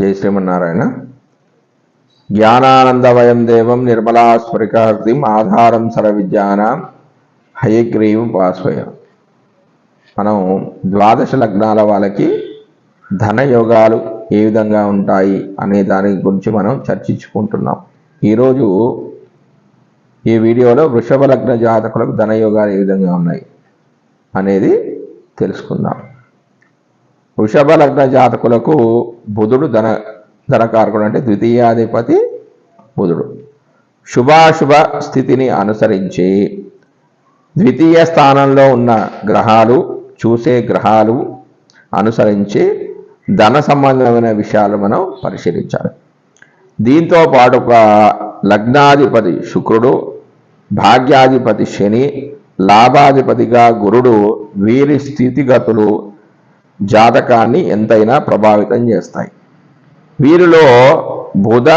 జై శ్రీమన్నారాయణ. జ్ఞానానందవయం దేవం నిర్మలాస్ఫరికార్తిం ఆధారం సర విద్యానాం హయగ్రీవం పాస్వయ మనం ద్వాదశ లగ్నాల వాళ్ళకి ధన యోగాలు ఏ విధంగా ఉంటాయి అనే దాని గురించి మనం చర్చించుకుంటున్నాం. ఈరోజు ఈ వీడియోలో వృషభ లగ్న జాతకులకు ధనయోగాలు ఏ విధంగా ఉన్నాయి అనేది తెలుసుకుందాం. వృషభ లగ్న జాతకులకు బుధుడు ధన ధనకారకుడు అంటే ద్వితీయాధిపతి బుధుడు. శుభాశుభ స్థితిని అనుసరించి ద్వితీయ స్థానంలో ఉన్న గ్రహాలు చూసే గ్రహాలు అనుసరించి ధన సంబంధమైన విషయాలు మనం పరిశీలించాలి. దీంతో పాటు లగ్నాధిపతి శుక్రుడు భాగ్యాధిపతి శని లాభాధిపతిగా గురుడు వీరి స్థితిగతులు జాతకాన్ని ఎంతైనా ప్రభావితం చేస్తాయి. వీరిలో బుధ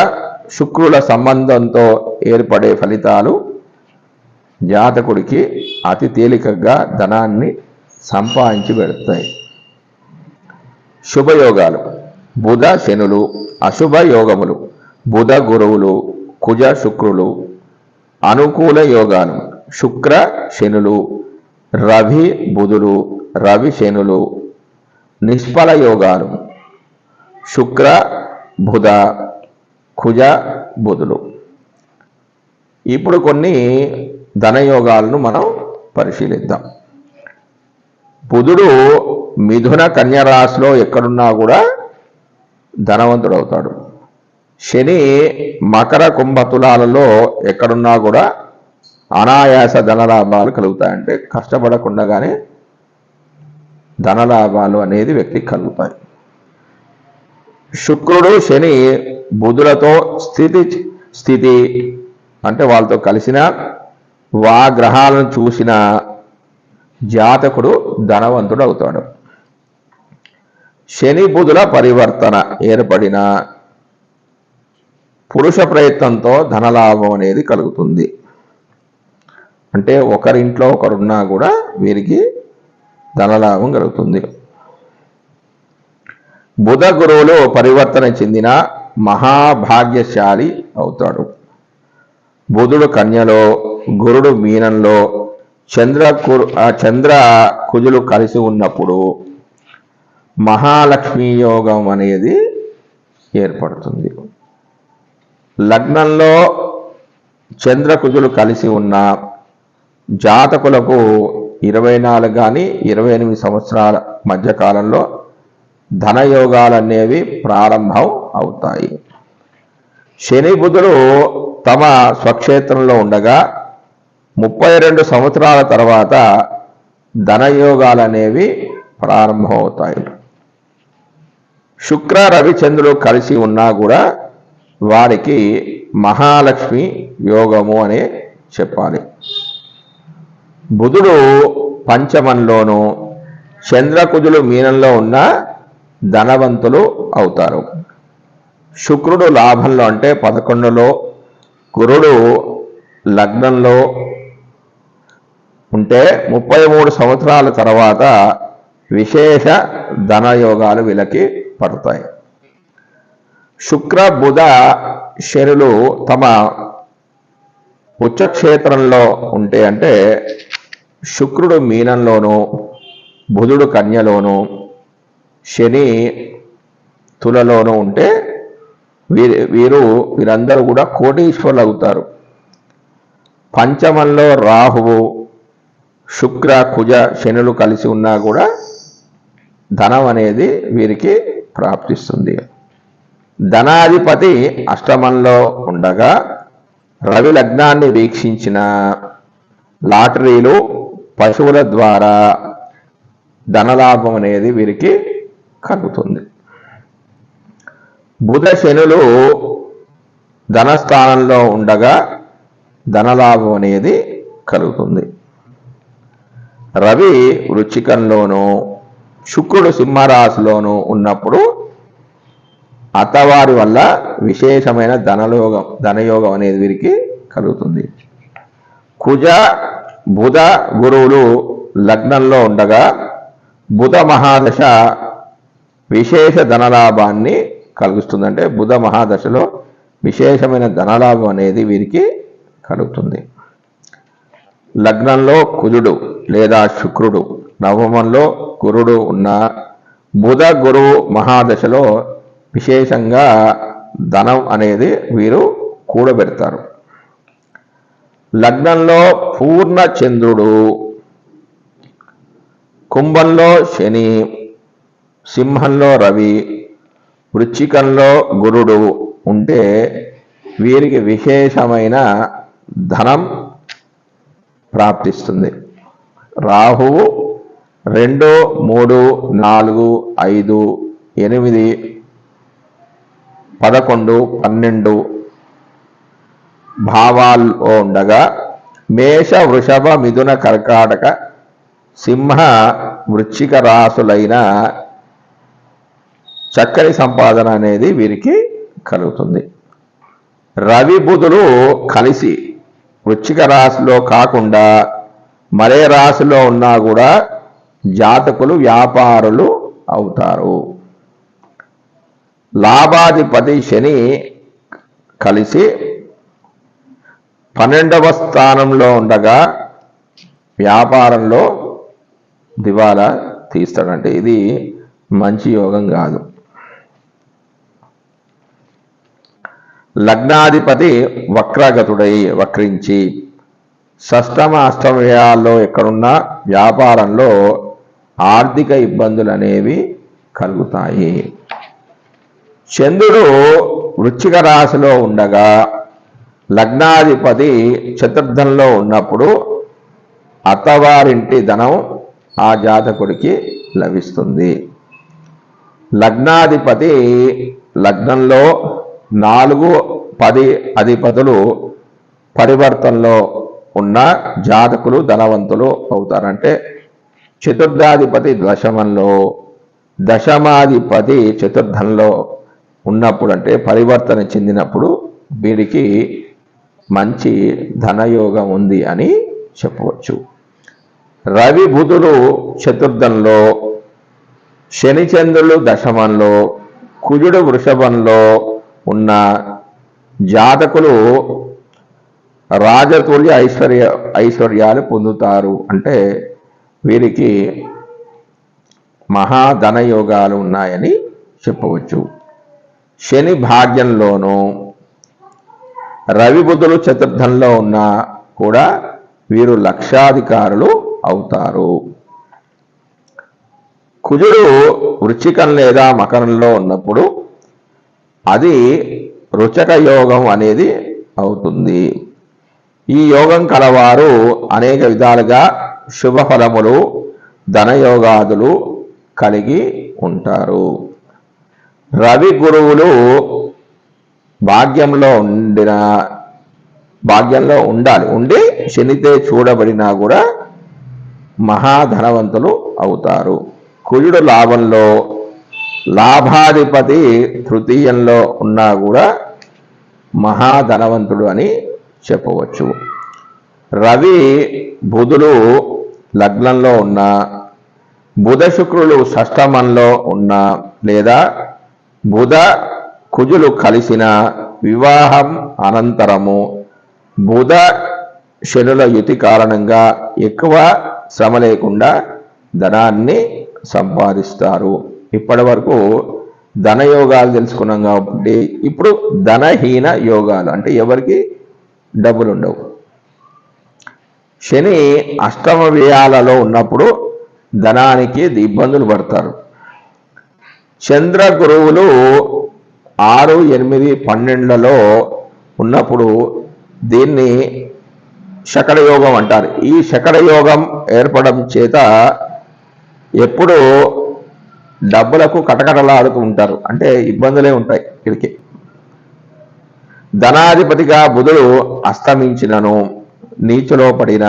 శుక్రుల సంబంధంతో ఏర్పడే ఫలితాలు జాతకుడికి అతి తేలికగా ధనాన్ని సంపాదించి పెడతాయి. శుభయోగాలు. బుధ శనులు అశుభ యోగములు. బుధ గురువులు కుజ శుక్రులు. అనుకూల యోగాలు. శుక్ర శనులు. రవి బుధులు రవి శనులు. నిష్ఫల యోగాలు. శుక్ర బుధ కుజ బుధులు. ఇప్పుడు కొన్ని ధనయోగాలను మనం పరిశీలిద్దాం. బుధుడు మిథున కన్యరాశిలో ఎక్కడున్నా కూడా ధనవంతుడు అవుతాడు శని మకర కుంభ తులాలలో ఎక్కడున్నా కూడా అనాయాస ధనలాభాలు కలుగుతాయంటే కష్టపడకుండానే ధనలాభాలు అనేది వ్యక్తికి కలుగుతాయి. శుక్రుడు శని బుధులతో స్థితి స్థితి అంటే వాళ్ళతో కలిసిన వా గ్రహాలను చూసిన జాతకుడు ధనవంతుడు అవుతాడు. శని బుధుల పరివర్తన ఏర్పడిన పురుష ప్రయత్నంతో ధనలాభం అనేది కలుగుతుంది. అంటే ఒకరింట్లో ఒకరున్నా కూడా వీరికి ధనలాభం కలుగుతుంది. బుధ గురువులు పరివర్తన చెందిన మహాభాగ్యశాలి అవుతాడు. బుధుడు కన్యలో గురుడు మీనంలో చంద్ర చంద్ర కుజులు కలిసి ఉన్నప్పుడు మహాలక్ష్మీ యోగం అనేది ఏర్పడుతుంది. లగ్నంలో చంద్ర కుజులు కలిసి ఉన్న జాతకులకు ఇరవై నాలుగు కానీ ఇరవై ఎనిమిది సంవత్సరాల మధ్యకాలంలో ధనయోగాలు అనేవి ప్రారంభం అవుతాయి. శని బుధుడు తమ స్వక్షేత్రంలో ఉండగా ముప్పై రెండు సంవత్సరాల తర్వాత ధనయోగాలు అనేవి ప్రారంభమవుతాయి శుక్ర రవిచంద్రులు కలిసి ఉన్నా కూడా వారికి మహాలక్ష్మి యోగము అనే చెప్పాలి. బుధుడు పంచమంలోను చంద్రకుజులు మీనంలో ఉన్న ధనవంతులు అవుతారు. శుక్రుడు లాభంలో అంటే పదకొండులో గురుడు లగ్నంలో ఉంటే ముప్పై మూడు సంవత్సరాల తర్వాత విశేష ధనయోగాలు వీళ్ళకి పడతాయి. శుక్ర బుధ శనులు తమ ఉచ్చక్షేత్రంలో ఉంటే అంటే శుక్రుడు మీనంలోనూ బుధుడు కన్యలోనూ శని తులలోనూ ఉంటే వీరి వీరు వీరందరూ కూడా కోటీశ్వరులు అవుతారు పంచమంలో రాహువు శుక్ర కుజ శనులు కలిసి ఉన్నా కూడా ధనం అనేది వీరికి ప్రాప్తిస్తుంది. ధనాధిపతి అష్టమంలో ఉండగా రవి లగ్నాన్ని వీక్షించిన లాటరీలు పశువుల ద్వారా ధనలాభం అనేది వీరికి కలుగుతుంది. బుధ శనులు ధనస్థానంలో ఉండగా ధనలాభం అనేది కలుగుతుంది. రవి వృచ్చికంలోనూ శుక్రుడు సింహరాశిలోనూ ఉన్నప్పుడు అత్తవారి వల్ల విశేషమైన ధనలోగం ధనయోగం అనేది వీరికి కలుగుతుంది. కుజ బుధ గురువులు లగ్నంలో ఉండగా బుధ మహాదశ విశేష ధనలాభాన్ని కలుగుతుంది అంటే బుధ మహాదశలో విశేషమైన ధనలాభం అనేది వీరికి కలుగుతుంది. లగ్నంలో కుజుడు లేదా శుక్రుడు నవమంలో గురుడు ఉన్న బుధ గురువు మహాదశలో విశేషంగా ధనం అనేది వీరు కూడబెడతారు. లగ్నంలో పూర్ణ చంద్రుడు కుంభంలో శని సింహంలో రవి వృచ్చికంలో గురుడు ఉంటే వీరికి విశేషమైన ధనం ప్రాప్తిస్తుంది. రాహువు రెండు మూడు నాలుగు ఐదు ఎనిమిది పదకొండు పన్నెండు భావాల్లో ఉండగా మేష వృషభ మిథున కర్కాటక సింహ వృశ్చిక రాసులైన చక్కని సంపాదన అనేది వీరికి కలుగుతుంది. రవి బుధులు కలిసి వృశ్చిక రాశిలో కాకుండా మరే రాశిలో ఉన్నా కూడా జాతకులు వ్యాపారులు అవుతారు. లాభాధిపతి శని కలిసి పన్నెండవ స్థానంలో ఉండగా వ్యాపారంలో దివాలా తీస్తాడంటే ఇది మంచి యోగం కాదు. లగ్నాధిపతి వక్రగతుడై వక్రించి షష్టమ అష్టమయాల్లో ఎక్కడున్నా వ్యాపారంలో ఆర్థిక ఇబ్బందులు అనేవి కలుగుతాయి. చంద్రుడు వృచ్చిక రాశిలో ఉండగా లగ్నాధిపతి చతుర్థంలో ఉన్నప్పుడు అత్తవారింటి ధనం ఆ జాతకుడికి లభిస్తుంది. లగ్నాధిపతి లగ్నంలో నాలుగు పది అధిపతులు పరివర్తనలో ఉన్న జాతకులు ధనవంతులు అవుతారంటే చతుర్థాధిపతి దశమంలో దశమాధిపతి చతుర్థంలో ఉన్నప్పుడు అంటే పరివర్తన చెందినప్పుడు వీడికి మంచి ధనయోగం ఉంది అని చెప్పవచ్చు. రవి బుధులు చతుర్థంలో శనిచంద్రులు దశమంలో కుజుడు వృషభంలో ఉన్న జాతకులు రాజతుల్య ఐశ్వర్య ఐశ్వర్యాలు పొందుతారు. అంటే వీరికి మహాధనయోగాలు ఉన్నాయని చెప్పవచ్చు. శని భాగ్యంలోనూ రవి బుధులు చతుర్థంలో ఉన్నా కూడా వీరు లక్షాధికారులు అవుతారు. కుజుడు వృచ్చికం లేదా మకరంలో ఉన్నప్పుడు అది రుచక యోగం అనేది అవుతుంది. ఈ యోగం కలవారు అనేక విధాలుగా శుభఫలములు ధనయోగాదులు కలిగి ఉంటారు. రవి గురువులు భాగ్యంలో ఉండిన భాగ్యంలో ఉండాలి. ఉండి శనితే చూడబడినా కూడా మహాధనవంతులు అవుతారు. కుజుడు లాభంలో లాభాధిపతి తృతీయంలో ఉన్నా కూడా మహాధనవంతుడు అని చెప్పవచ్చు. రవి బుధులు లగ్నంలో ఉన్న బుధ శుక్రులు షష్టమంలో ఉన్న లేదా బుధ కుజులు కలిసిన వివాహం అనంతరము బుధ శనుల యుతి కారణంగా ఎక్కువ శ్రమ లేకుండా ధనాన్ని సంపాదిస్తారు. ఇప్పటి వరకు ధనయోగాలు తెలుసుకున్నాం కాబట్టి ఇప్పుడు ధనహీన యోగాలు అంటే ఎవరికి? డబ్బులు ఉండవు శని అష్టమ వ్యయాలలో ఉన్నప్పుడు ధనానికి ఇబ్బందులు పడతారు. చంద్ర గురువులు ఆరు ఎనిమిది పన్నెండులలో ఉన్నప్పుడు దీన్ని శకడయోగం అంటారు. ఈ శకరయోగం ఏర్పడడం చేత ఎప్పుడు డబ్బులకు కటకటలాడుతూ ఉంటారు. అంటే ఇబ్బందులే ఉంటాయి వీరికి ధనాధిపతిగా బుధుడు అస్తమించినను నీచులో పడిన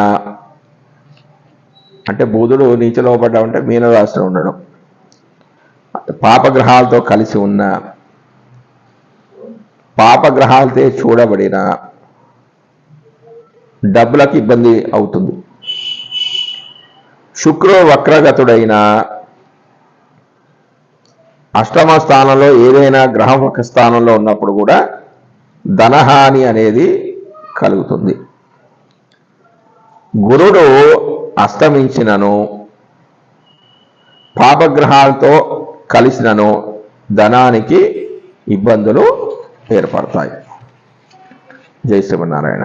అంటే బుధుడు నీచులో పడ్డా అంటే మీనరాశిలో ఉండడం పాపగ్రహాలతో కలిసి ఉన్న పాపగ్రహాలతో చూడబడిన డబ్బులకు ఇబ్బంది అవుతుంది. శుక్రుడు వక్రగతుడైన అష్టమ స్థానంలో ఏదైనా గ్రహం ఒక స్థానంలో ఉన్నప్పుడు కూడా ధనహాని అనేది కలుగుతుంది. గురుడు అస్తమించినను పాపగ్రహాలతో కలిసినను ధనానికి ఇబ్బందులు ఏర్పడతాయి. జై శ్రీమన్నారాయణ.